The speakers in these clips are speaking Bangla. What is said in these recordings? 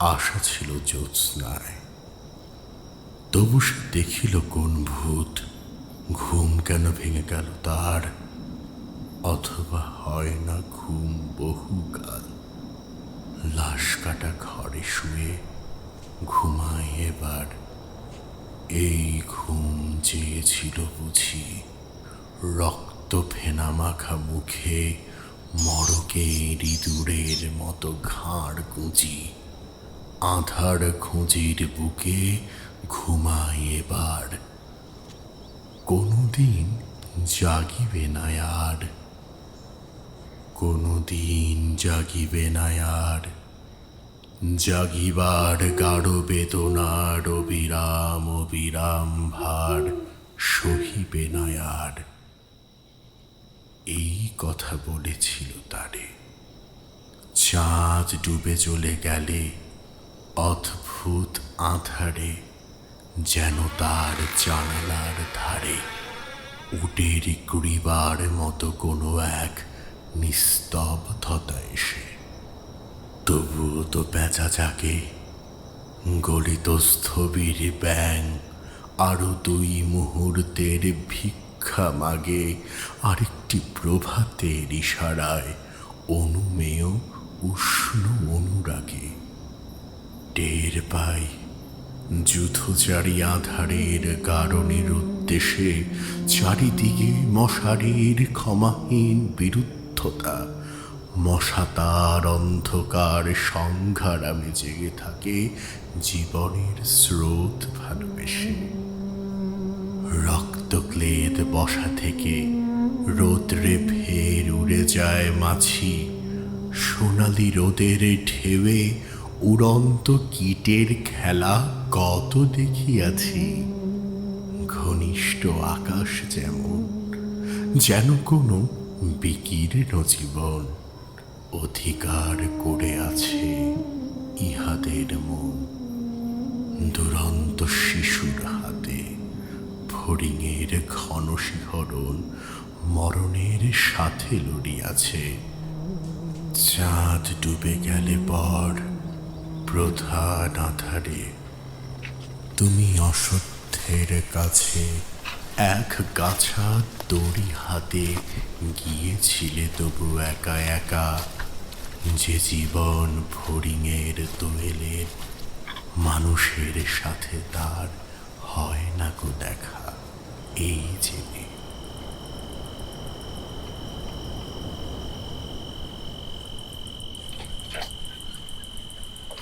আশা ছিল জ্যোৎস্নায়। তবু সে দেখিল কোন ভূত, ঘুম কেন ভেঙে গেল তার, অথবা হয় না ঘুম বহুকাল। লাশ কাটা ঘরে শুয়ে ঘুমায় এবার। এই ঘুম চেয়েছিল বুঝি রক্ত ফেনা মাখা মুখে মরকে ইঁদুরের মতো ঘাড় গুঁজি। আধার খুঁজির বুকে ঘুমায় এবার। কোনোদিন জাগিবে না আর। কোনোদিন জাগিবে না আর। জাগিবার গাঢ় বেদনার অবিরাম অবিরাম ভার সহিবে না আর। এই কথা বলেছিল তারে। চাঁদ ডুবে চলে গেলে অদ্ভুত আধারে যেন তার জানালার ধারে উটের কুড়িবার মতো কোনো এক নিস্তব্ধতা এসে। তবুও তো পেঁচা জাগে গলিত স্থবির ব্যাং, আরও দুই মুহূর্তের ভিক্ষা মাগে, আরেকটি প্রভাতের ইশারায় অনুমেয় উষ্ণ অনুরাগে। টের পাই। যুথচারী আধারের কারণের উদ্দেশ্যে চারিদিকে মশারির ক্ষমাহীন বিরুদ্ধতা মশা তার অন্ধকার সংঘারামে জেগে থাকে জীবনের স্রোত ভালোবেসে। রক্তক্লেদ বসা থেকে রোদ্রে ফের উড়ে যায় মাছি সোনালি রোদের ঢেউয়ে উড়ন্ত কীটের খেলা কত দেখিয়াছি? ঘনিষ্ঠ আকাশ যেমন, যেন কোনো বিকীর্ণ জীবন অধিকার করে আছে ইহাদের মন। দুরন্ত শিশুর হাতে ফড়িংয়ের ঘন শিহরণ মরণের সাথে লড়িয়াছে। চাঁদ ডুবে গেলে পর প্রধান আধারে তুমি অসত্যের কাছে এক গাছা দড়ি হাতে গিয়েছিলে তবু একা একা, যে জীবন ফড়িংয়ের দোয়েলের মানুষের সাথে তার হয় না গো দেখা, এই জেনে।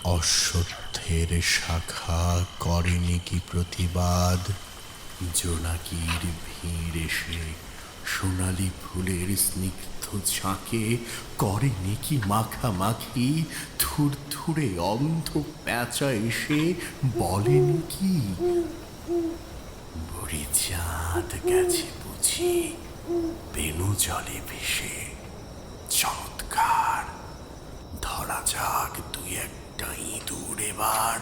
অশ্বত্থের শাখা করেনি কি প্রতিবাদ? জোনাকির ভিড় এসে সোনালি ফুলের স্নিগ্ধ ঝাঁকে করে নেকি মাখামাখি? থুর থুরে অন্ধ প্যাঁচা এসে বলেন কি? বুড়ি চাঁদ গেছে বুঝি বেনু জলে ভেসে চমৎকার ধরা যাক দুই একটা ইঁদুর এবার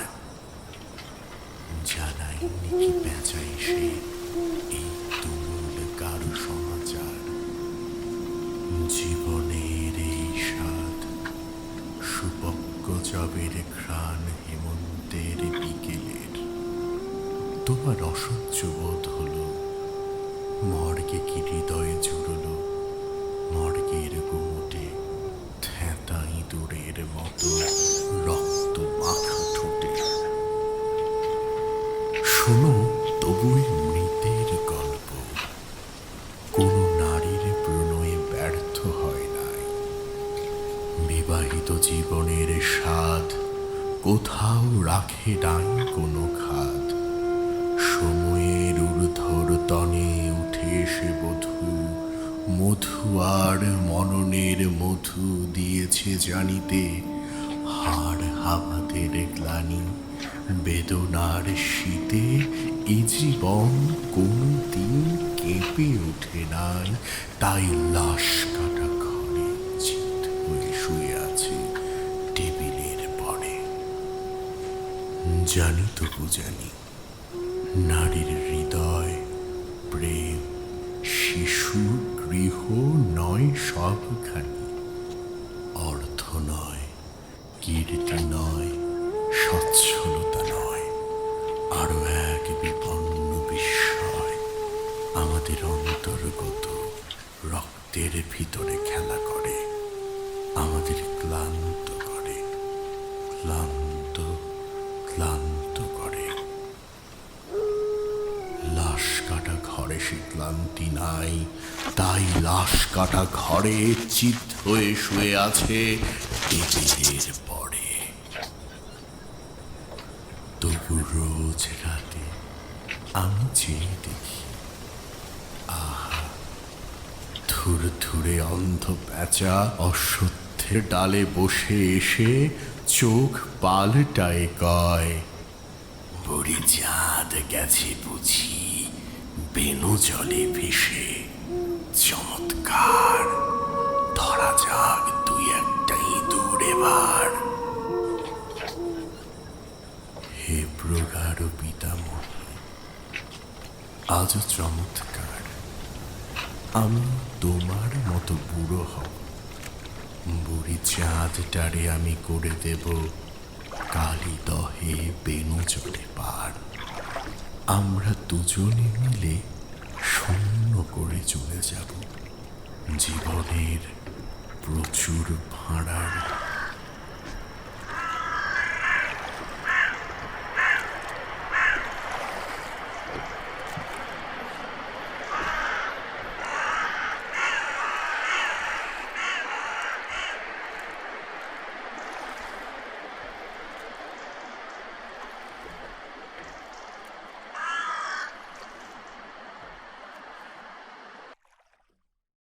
জানাইনি কি এসে এই কারু জীবনের জবের ঘ্রাণ হেমন্তের বিকেলের। তোমার অসহ্য বোধ হলো মর্গে কি হৃদয়ে জুড়লো কোথাও রাখে নাই কোনো খাদ। সময়ের ঊর্ধ্বর তনে উঠে এসে বধূ, মধু আর মননের মধু দিয়েছে জানিতে। হাড় হামাদের গ্লানি বেদনার শীতে এ জীবন কোনো দিন কেঁপে ওঠে নাই। তাই লাশ জানি তবু জানি, নারীর হৃদয়, প্রেম, শিশু, গৃহ নয় সবখানি। অর্থ নয়, কীর্তি নয়, সচ্ছলতা নয়, আরও এক বিপন্ন বিস্ময়। আমাদের অন্তর্গত রক্তের ভিতরে খেলা করে, আমাদের ক্লান্ত ঘরে সে ক্লান্তি নাই, তাই লাশ কাটা ঘরে চিত হয়ে শুয়ে আছে টেবিলের পরে। তবু রোজ রাতে আমি চেয়ে দেখি, আহা থুর থুরে অন্ধ প্যাঁচা অশ্বত্থের ডালে বসে এসে চোখ পাল্টায় কয়, বুড়ি চাঁদ গেছে বুঝি? বেনু জলে ভেসে চমৎকার। ধরা যাক দুই একটা ইঁদুর এবার। হে প্রগাঢ় পিতামহী, আজও চমৎকার। আমি তোমার মতো বুড়ো হব। বুড়ি চাঁদটারে আমি করে দেব কালি দহে বেনু চলে পার। আমরা দুজনে মিলে শূন্য করে চলে যাব। জীবনের প্রচুর ভাড়ার